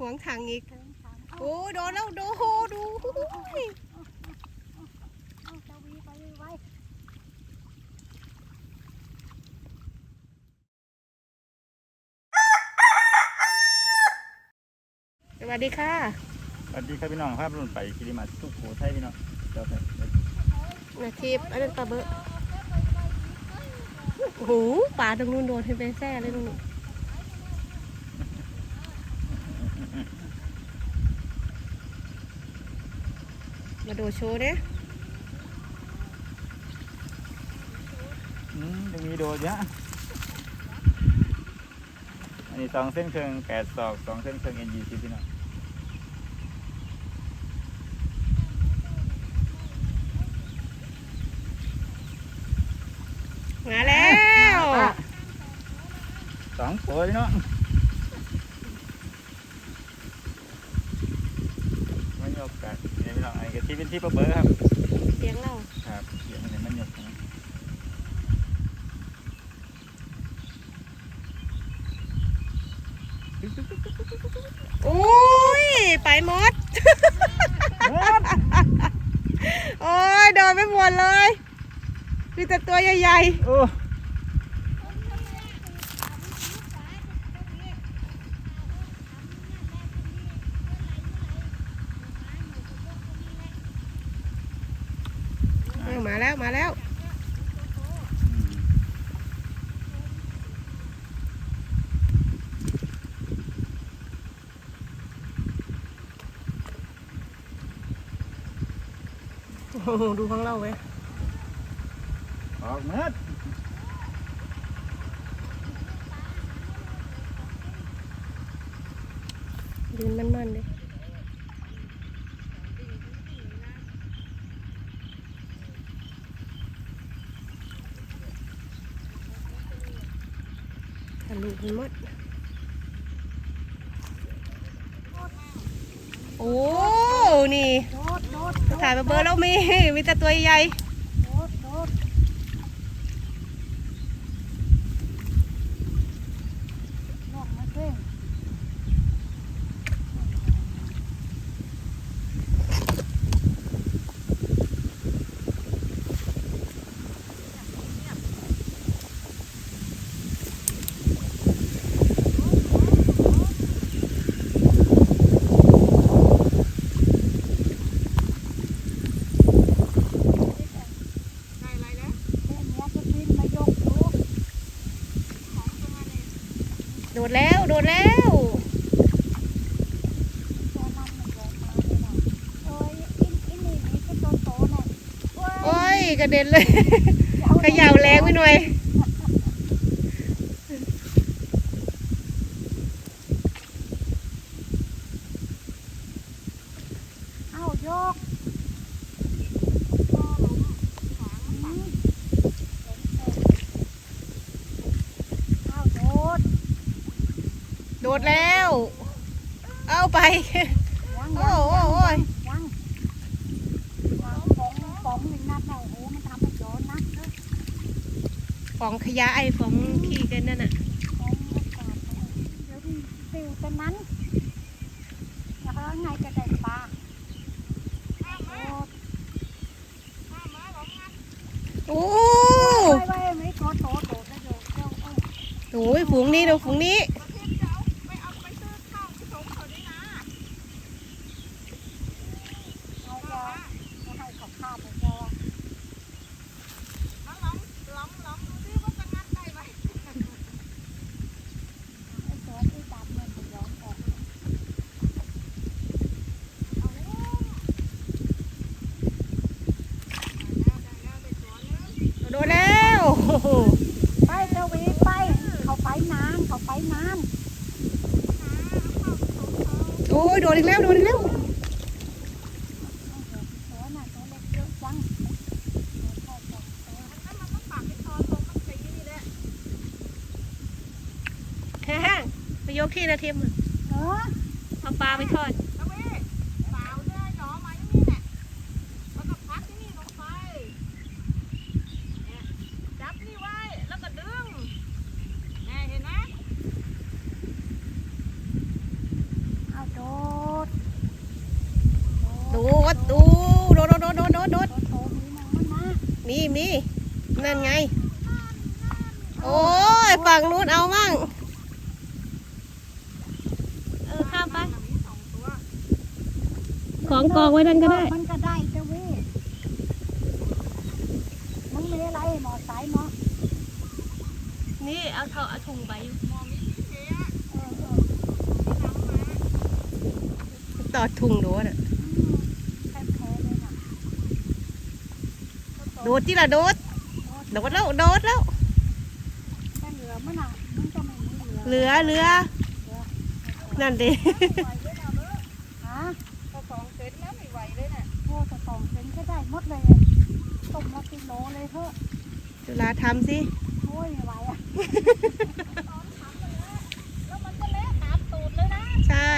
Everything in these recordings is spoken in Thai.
หวงถังอีกเดินถามเอาโอ้โดนแล้วโดนดูเอาเจ้าวีไปไว้สวัสดีค่ะสวัสดีครับพี่น้องครับรุ่นไปกิริมาสุโขทัยพี่น้องเจ้าไปนาทีอันนั้นปลาเบอะโอ้โหปลาตรงนู้นโดนให้เป็นแซ่เลยตรงนู้น มาโดดโชว์เนี่ยอืมยังมีโดดเยอะอันนี้สองเส้นเครื่องแปดศอกสองเส้นเครื่องเอ็นยี่สิบพี่น้องมาแล้ว สองตัวพี่น้องมันยกกันนี่พี่น้องอันนี้ก็ ที่เป็นที่ประเบอร์ครับ เสียงเราครับเสียงมันเนี่ยมันยกนะโอ้ย ไปหมด โอ้ยโดนไปหมดเลย มีแต่ตัวใหญ่โอ้ๆเออ มาแล้วมาแล้ว โอ้โหดูข้างเราเว้ยออกเม็ด ยืนมันๆเลยทะลุมันหมด โอ้ นี่ถ่ายมาเบอร์แล้วมี มีแต่ตัวใหญ่ โดดโดดลงมาเส้น เส้นเนี้ยจะบินมายกดู โดดแล้ว โดดแล้ว ตัวมันมันโดดมาเลยนะเอ้ยอินอินนี่นี่ก็ตัวโตน่ะเว้ย โอ้ย กระเด็นเลยเอาเขย่าแรงไปหน่อย เอายกอืมเอาโดด โดดแล้ว เอาไป ยัง โอ้ ยัง โอ้โอ้ย ยังยังป๋องป๋องหนึ่งนัดน่ะโอ้โหมันทำให้โดนนะ ฟองข ยะไอ้ฟองขี้กันนั่นน่ะป๋องมันขาดไปเดี๋ยวมันติวแต่นั้นแล้วก็ไงจะได้ปลาโอ้โอ้ไว้ไว้ไม่โตโตโตได้โดดเจ้าเอ้ยโหฝูงนี้ดูฝูงนี้ เอาจะจะให้เขาฆ่าไปเจ้าอะไอ้ตัวที่จับมันจะย้อนออก โดดแล้วโอ้โห ไปเจ้าวีไป เขาไปนานเขาไปนาน โอ้ยโดดอีกแล้วโดดอีกแล้วตัวน่ะตัวเล็กเยอะจังตัวพ่อบอกตัวฮ่าๆไปยกที่นะทิมเออเอาปลาไปทอด จับนี่ไว้ แล้วก็ดึงแน่เห็นไหม เอาโด ดอู้โดดโดดโดดโดดโดดโดด โตๆมีน้องมันนะ มีมีนั่นไง โอ้ยฝั่งนู้นเอามั่งเออข้ามไปมีสองตัวของกองไว้นั่นก็ได้ มันก็ได้เจ้าเว้ยมึงมีอะไรหมอสายหมอนี่เอาเถาเอาถุงไปมองนี่เจ๊อะเออเออต่อถุงโดดอะ อืมแค่แพ้เลยนะ โดดที่ละโดด โดดแล้ว โดดแล้วแค่เหลือมันอะมันจะไม่มีเหลือเหลือเหลือ นั่นดิไหวเลยนะเบ้อฮะพอสองเซนแล้วไม่ไหวเลยน่ะโอ้แต่สองเซนก็ได้หมดเลยต้มละกิโลเลยเถอะจุฬาทำสิ โอ้ยไม่ไหวอะ แล้วมันก็เละตามตูดเลยนะ ใช่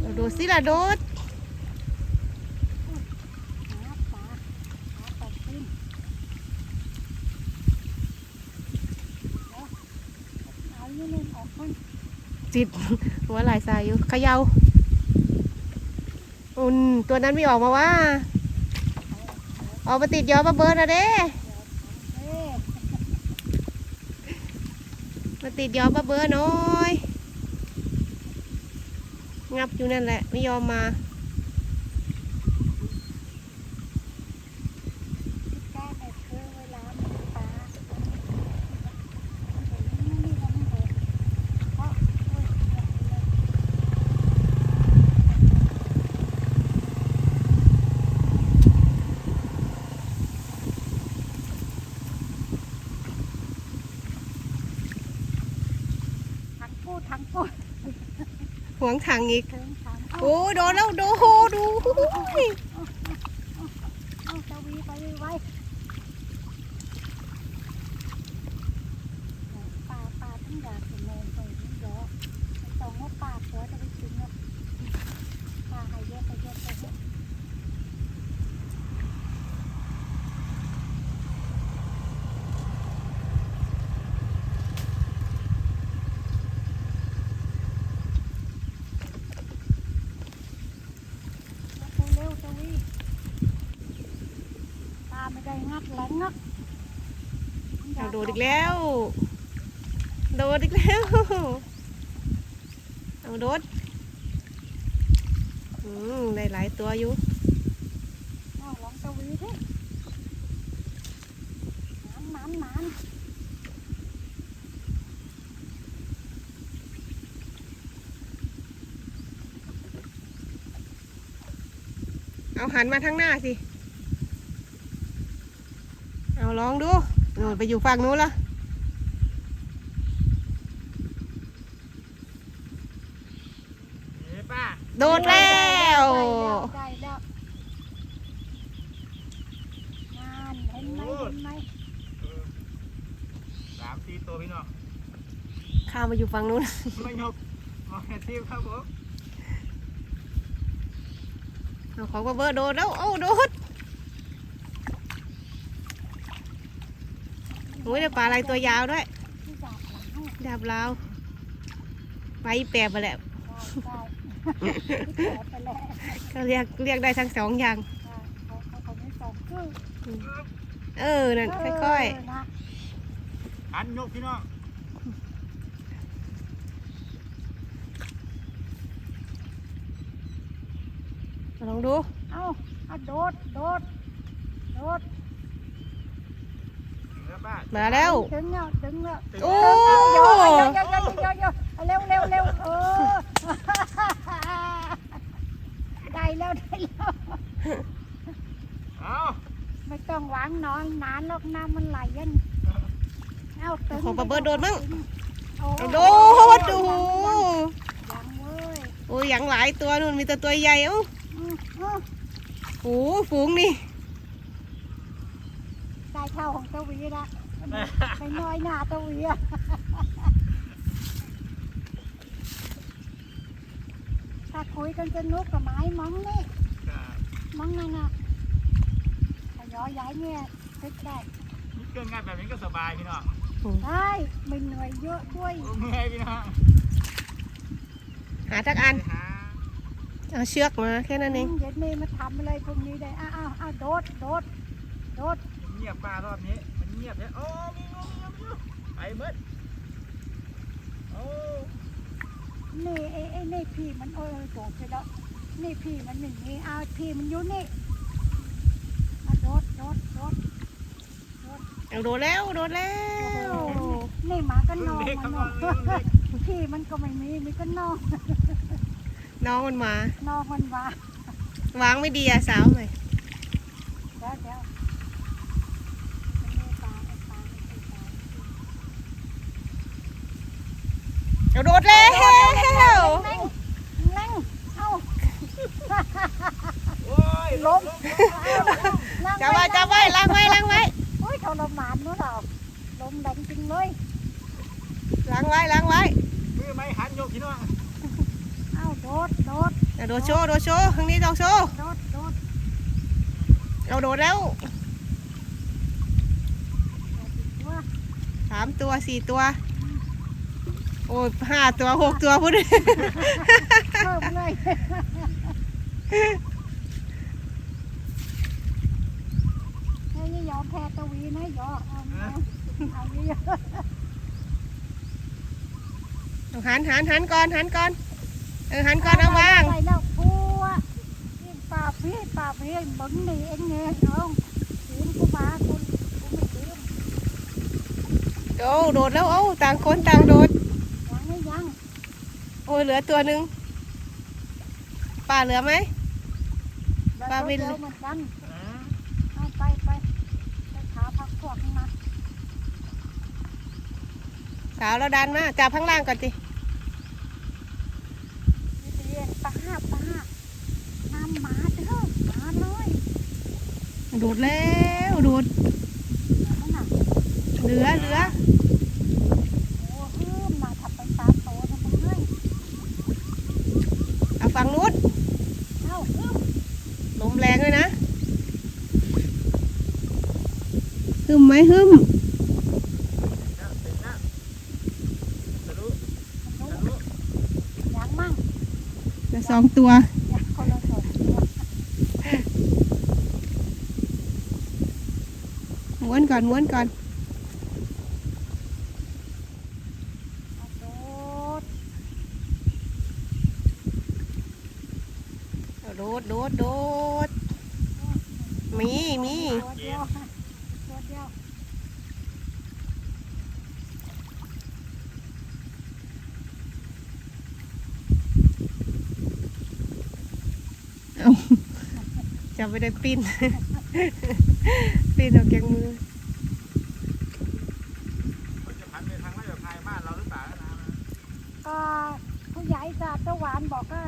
เอาโดด สิละโดดจิตหัวไหลสายอยู่เขยาอุ่นตัวนั้นไม่ออกมาว่าออกมาติดยอมาเบิร์นอะเด้มาติดยอมาเบิร์นน้อย งับอยู่นั่นแหละ ไม่ยอมมา แก้ในคือเวลามันปลามันไม่มีมันโดดเพราะโอ้ยเอาเลย ทั้งพูดทั้งพูด ห วงถังอีกถึงถามเอาโอ้โดนแล้วโดนดูอุ้ย เอาตะวีไปเลยไว้ป่าป่าทั้งอยากจะมองไปนี่เยอะไม่ต้องว่าป่าหัวจะไปกินนะป่าให้เยอะไปเยอะไปเยอะเร็วๆตะวีตาไม่ได้งัดแหลงงัก เอาโดดอีกแล้ว โดดอีกแล้ว เอาโดดอืมได้หลายตัวอยู่เอาลองตะวีดิหนานหนานหนานเอาหันมาทางหน้าสิ เอาลองดู โดดไปอยู่ฝั่งนู้นละเฮ้ป้าโดดแล้วได้แล้วงานเห็นไหมเห็นไหมสามสี่ตัวพี่น้องข้ามมาอยู่ฝั่งนู้นไม่ยกมองแค่ทีมครับผมเอาของมาเบอร์โดดแล้ว เอาโดด อ้ยได้ปลาอะไรตัวยาวด้วยที่จับหลังให้ดาบลาวไปแปรไปแหละได้ได้ที่แผลไปแล้วก็เรียกเรียกได้ทั้งสองอย่างเขาเขาเขาไม่สองคือเออนั่นค่อยเนะอันยกพี่น้องๆลองดูเอาเอาโดด โดด โดดเฮ้ป้า มาแล้ว ถึงแล้วถึงแล้วโอ้โยโยโยโยโยโยเร็วเร็วเร็วเออได้แล้วได้แล้วเอาไม่ต้องหวางนอนนานหรอกน้ำมันไหลยันเอาตึงของปลาเบิร์ดโดดมั้งโอ้เอาโดดดูยังเว้ยโอ้ยอย่างหลายตัวนู่นมีแต่ตัวใหญ่เอ้าอืมอืมโอ้ฝูงนี่ ได้เท่าของเจ้าหวีละไม่น้อยหน้าเจ้าหวีอะถ้าคุยกันสนุกกับไม้มังนี่ครับมังนั่นน่ะขยอย้ายเนี่ยตึกได้นี่เกินงานแบบนี้ก็สบายพี่น้องได้ไม่เหนื่อยเยอะด้วยโอ้เมื่อยพี่น้องหาทักอันไปหาเอาเชือกมาแค่นั้นเองเย็นนี่มาทำอะไรพวกนี้ได้อ้าวอ้าวอ้าวโดดโดดโดดเงี ยบป้ารอบนี้ มันเงียบเนี่ยโอ้มีงูมีงูมีงูไปเบิดโอ้นี่ไอ้ไอ้นี่พี่มันโอ้ยโดดไปแล้วนี่พี่มันหนึ่งนี่อ้าวพี่มันอยู่นี่อะโดดโดดโดดเอาโดดแล้วโดดแล้วนี่หมาก็นรุ่นอนเล็กมัทั้นงนวัอนนเลยรุ่นเล็กพี่มันก็ไม่มีมีก็นอนน้องมันมานอนมันวาวางไม่ดีอะสาวใหม่เดี๋ยวเดี๋ยวมันมีปลาไอ้ปลาไอ้ปลา เอาโดดแล้วนั่งนั่งเอ้าโอ้ยล้มนั่งจับไว้จับไว้ล้างไว้ล้างไว้โอ้ยทรมานนู้นเราลมแรงจริงเลยล้างไว้ล้างไว้มือไม้หันโยกพี่น้องเอ้าโดดโดดเอาโดดโชว์โดดโชว์ข้างนี้ต้องโชว์โดดโดดเอาโดดแล้วสามตัวสี่ตัว โอ้ยห้าตัวหกตัวพูดเพิ่มเลยเฮ้ยยอมแพ้ตะวีนะยอเอาเอาเอาเยอะเอาหันหันหันก่อนหันก่อนเออหันก่อนเอาวางไปแล้วพัวนี่ป่าพี่ป่าพี่มึงนี่เองไงน้องถึงกูมาคุณกูไม่ลืมโอ้โดดแล้วโอ้ต่างคนต่างโดด ยังไม่ยังโอ้ยเหลือตัวหนึ่งป้าเหลือไหม ปลาวิน เดี๋ยวเหมือนกันอ่าเอาไปไปไปขาพักพวกขึ้นมาสาวเราดันมาจับข้างล่างก่อนสิเรียนป้าป้าน้ำหมาเด้อหมาเลยโดดแล้วโดดนั่นน่ะเหลือเหลือ โอ้เพิ่มมาทับไปตาโตทำไมเฮ้ย เอาฝั่งนู้น เอ้าเพิ่ม ลมแรงเลยนะ หึมไหมหึมแล้วเสร็จแล้วทะลุมันทะรู้ลุยังมั่งเหลือสองตัวยังคนละสองตัวม้วนก่อนม้วนก่อนเอาโดดโดดโดดโดดมีมี ตัวเดียวตัวเดียว จับไปได้ปิ้น ปิ้นออกจากมือมันจะพันไปทางไร่แบบพายบ้านเราหรือเปล่านะก็ผู้ใหญ่สาตะหวานบอกว่า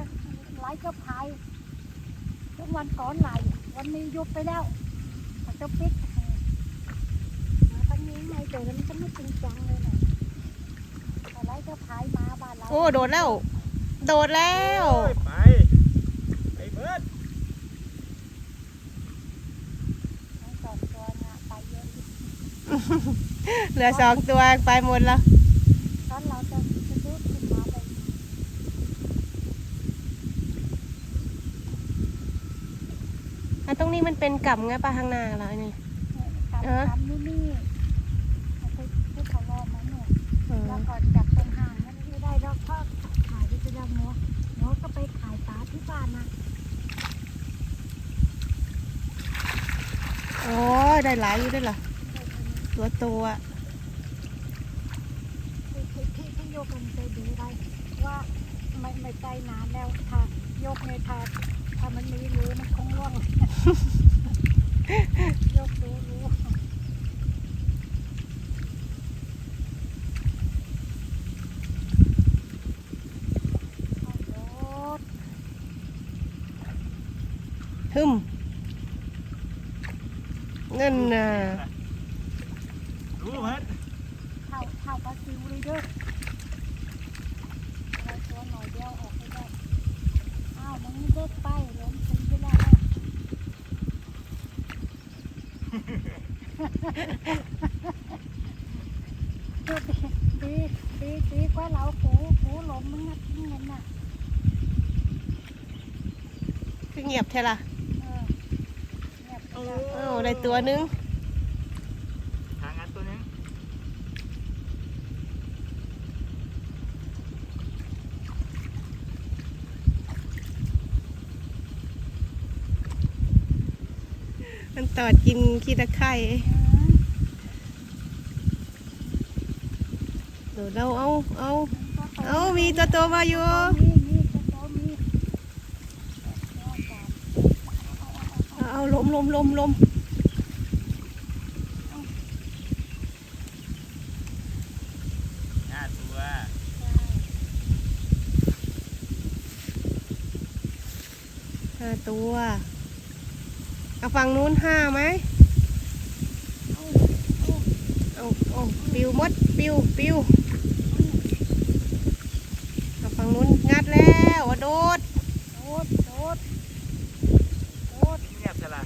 ไหลก็พายทุกวันก่อนไหลวันนี้หยุดไปแล้วมันจะปิดมาตั้งนี้ไงแต่มันก็ไม่จริงจังเลยนะแต่ไหลก็พายมาบ้านเราโอ้โดดแล้ว โดดแล้วโอ้ยไปไปเบิด ทั้งสองตัวเนี่ยไปเยอะอยู่ เหลือสองตัวไปหมดแล้วตอนเราจะจะดูดขึ้นมาเลยอันตรงนี้มันเป็นกล่ำไงปลาข้างหน้าเรานี่ทำเออทำนี่นี่เอาไปให้เขาลองมาหน่อยอืมแล้วก็จับตรงห่างนั่นไม่ได้แล้วก็ขายที่จะได้หมูหมูก็ไปขายปลาที่บ้านนะโอ้ยได้หลายอยู่ด้วยเหรอ ตัวตัวที่ที่ที่พี่โยกมันไปดูได้ว่าไม่ไม่ใจนานแล้วถ้าโยกในถ้าถ้ามันมีรูมันคงร่วงโยกดูรู้ โอ้โห หึมนั่นน่ะ รู้เบิด เท่าเท่าปลาซิวเลยเด้อเราตัวหน่อยเดียวออกไปได้อ้าวมันเด็กไปล้มทิ้งไปแล้วนะ ก็ ดีดีดีดีกว่าเราปูปูหลมมันนะทิ้งเงินน่ะคือเงียบแท้ล่ะเออเนี่ยไปโอ้แล้วเอ้าได้ตัวหนึงหางานตัวนึงมันตอดกินขี้ตะไคร่เอ เดี๋ยวเราเอาเอาเอามีตัวโตมาอยู่เอาลมลมลมลมห้าตัวห้าตัวเอาฝั่งนู้นห้าไหมเอาเอาปิวมด ปิว ปิว นู้นงัดแล้วอะโดดโดดโดดโดดเงียบจะละ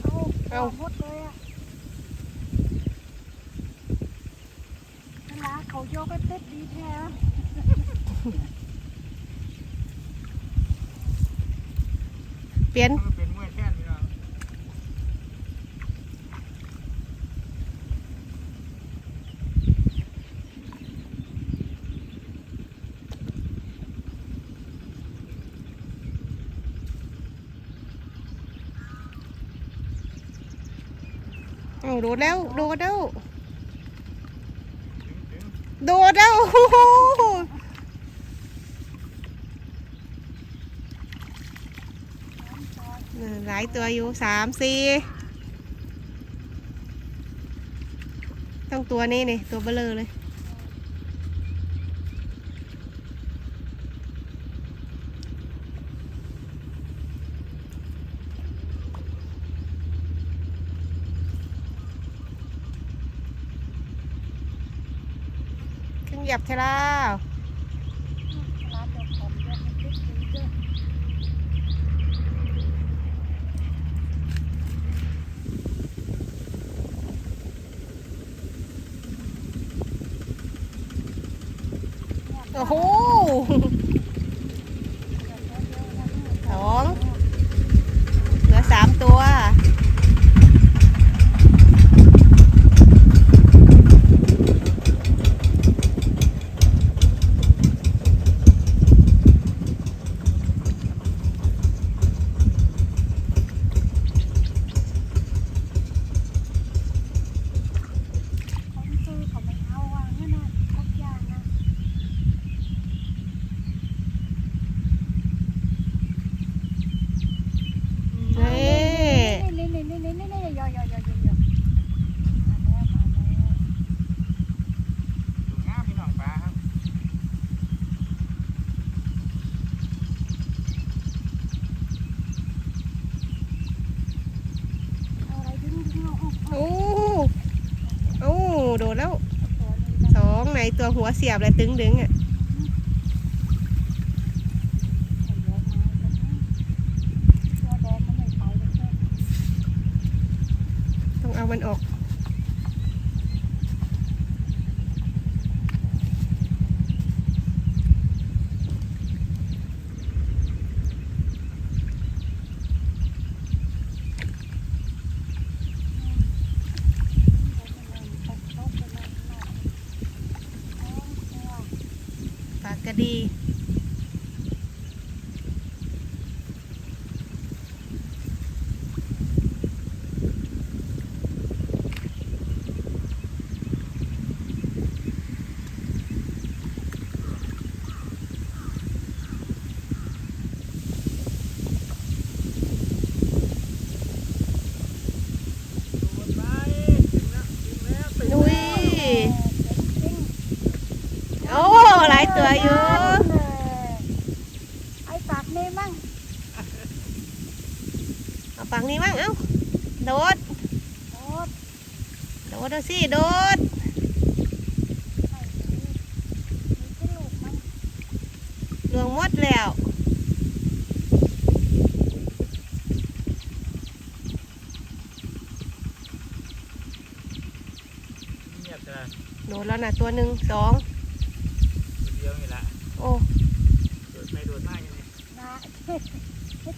เอาเอาหมดเลยอะเวลาเขาโยกก็เต้นดีแท้เปลี่ยน มันเป็นมวยแค่นี้เนาะ เอา โดดแล้ว โดดแล้วโดดแล้วหน่ะหลายตัวอยู่สามสี่ต้องตัวนี้นี่ตัวเบลอเลย ขึ้นหยับเทล่าร้วโอ้โห เดี๋ยวเดี๋ยวเดี๋ยวนะนี่ สองเหลือสามตัว คนซื้อเขาไม่เอาอะนั่นน่ะทุกอย่างนะ นี่ นี่นี่นี่นี่นี่นี่ยอยอยอยอยอมาแล้วมาแล้ว ดูงามพี่น้องปลาครับ เอาอะไรดึงดึงเอาเอาเอา โอ้โอ้โดดแล้ว ตัวนี้ สองใน ตัวหัวเสียบเลยตึงดึงอะ ตัวแดงมันไม่ไปเลยเจ้า ต้องเอามันออก ปากกระดี ดูมันไปถึงแล้วถึงแล้วถึง นุ้ย โอ้หลายตัวอยู่ไอ้ปากนี่มั่งเอาฝั่งนี้บ้างเอ้าโดดโอ้ยโดดเอาสิโดดไอ้นี่มีที่ลูกมันลวงหมดแล้ว เแล้วนะตัวหนึ่งสองเดียวนี่แหละโอ้โดดไปโดดมาอย่างนี้นะที่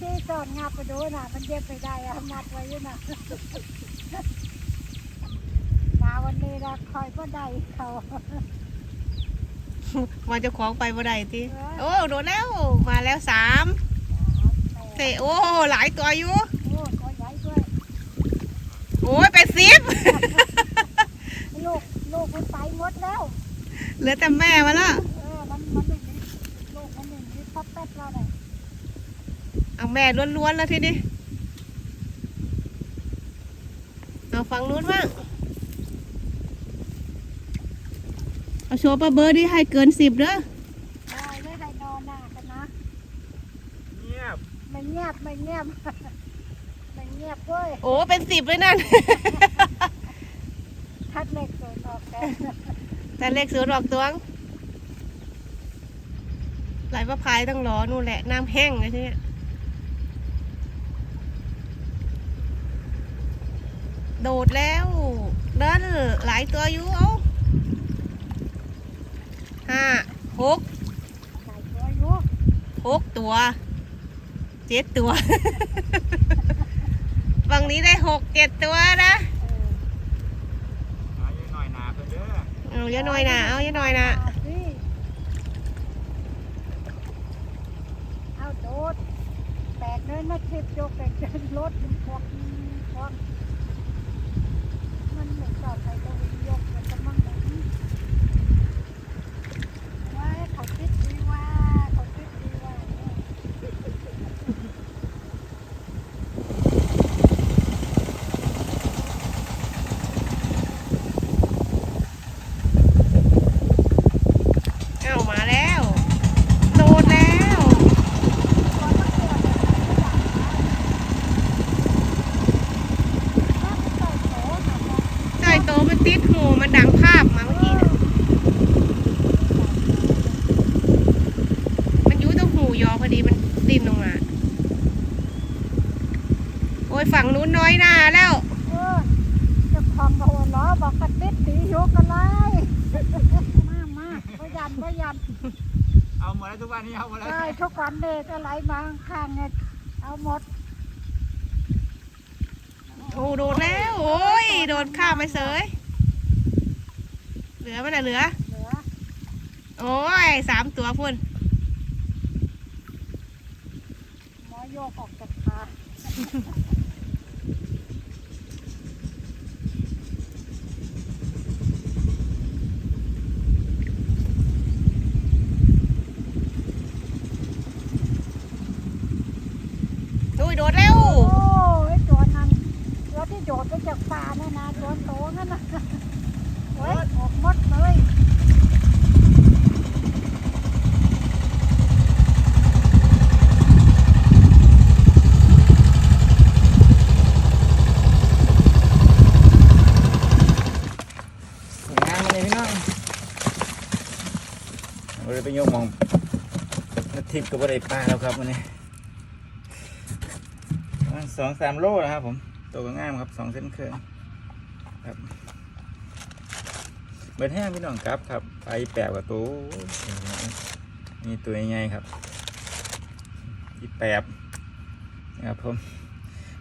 ที่สอนงับไปดูนะมันเย็บไปได้อะมัดไว้อยู่นะมาวันนี้นะคอยก็ได้เขามาเจะของไปบ่ได้ทีโอ้โดนแล้วมาแล้วสามเตะโอ้หลายตัวอยู่โอ้ตัวใหญ่ด้วยโอ้ยเป็นสิบ ลูกลูกมันไปหมดแล้ว เหลือแต่แม่มาแล้วเออ มันมันหนึ่งนิดลูกมันหนึ่งนิดพับแป๊บเราเนี่ยเอาแม่ล้วนๆแล้วทีนี้เอาฝั่งนู้นบ้าง เอาโชว์ปลาเบอร์ดดิให้เกินสิบเด้อได้ไม่ได้นอนหน้ากันนะเงียบไม่เงียบไม่เงียบไม่เงียบเว้ยโอ้เป็นสิบเลยนั่นทัดเล็กเกินออก แต่เลขศูนย์ออกตัวงไหลประพายต้องรอนู่นแหละน้ำแห้งเลยทีเนี้ยโดดแล้วเดินหลายตัวอยู่เอาห้าหกหกตัวเจ็ดตัว ฝั่งนี้ได้หกเจ็ดตัวนะ เออ เอาเยอะหน่อยหนาเพิ่นเด้อ เอาเยอะหน่อยนะเอาเยอะหน่อยนะเอาโดดแตกเนินมาคลิปโยกแตกเดินรถมันพวกพวกมันเหมือนกับใครตัววิ่งยกมันจะมั่งแบบนี้ว่าเขาคิดดีว่าเขาคิดดีว่าเนี่ย เอามาแล้ว โดดแล้ว ใช่โตมันติดหูมันดังภาพมาเมื่อกี้น่ะมันอยุ้ตรงหูยอพอดีมันดินลงมา โอ้ยฝั่งนู้นน้อยหน้าแล้ว เออเจะของก็หัวล้อบอกกระติดตียกกันเลยมามาพ ยันพยัน เอาหมดแล้วทุกวันนี้เอาหมดแล้วได้ทุกวันเดทอะไรมาข้างเนี่ยเอาหมด โอ้โดดแล้ว โอ้ย โดนข้ามไปเสย เหลือมันอะเหลือ เหลือ โอ้ยสามตัวพุ่นหมอโยกออกจากขา อุ้ยโดดแล้ว โอ้ยตัวนั้นตัวที่ โดดไปจากป่าเนี่ยนะตัวโตนั่นนะเฮ้ยออกหมดเลยสวยงามมาเลยพี่น้องเราเลยไปโยกมองนาทิพย์กับอะไรปลาแล้วครับวันนี้ประมาณสองสามโลนะครับผม ตัวก็งามครับสองเส้นเครื่องครับเบิดแห้งพี่น้องครับครับไปแปบกับตัวนี่ตัวใหญ่ครับอีแปบนะครับผม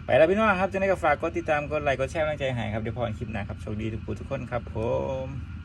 ไปแล้วพี่น้องครับจะได้ก็ฝากกดติดตามกดไลค์กดแชร์กำลังใจให้ครับเดี๋ยวพอกันคลิปหน้าครับโชคดีทุกผู้ทุกคนครับผม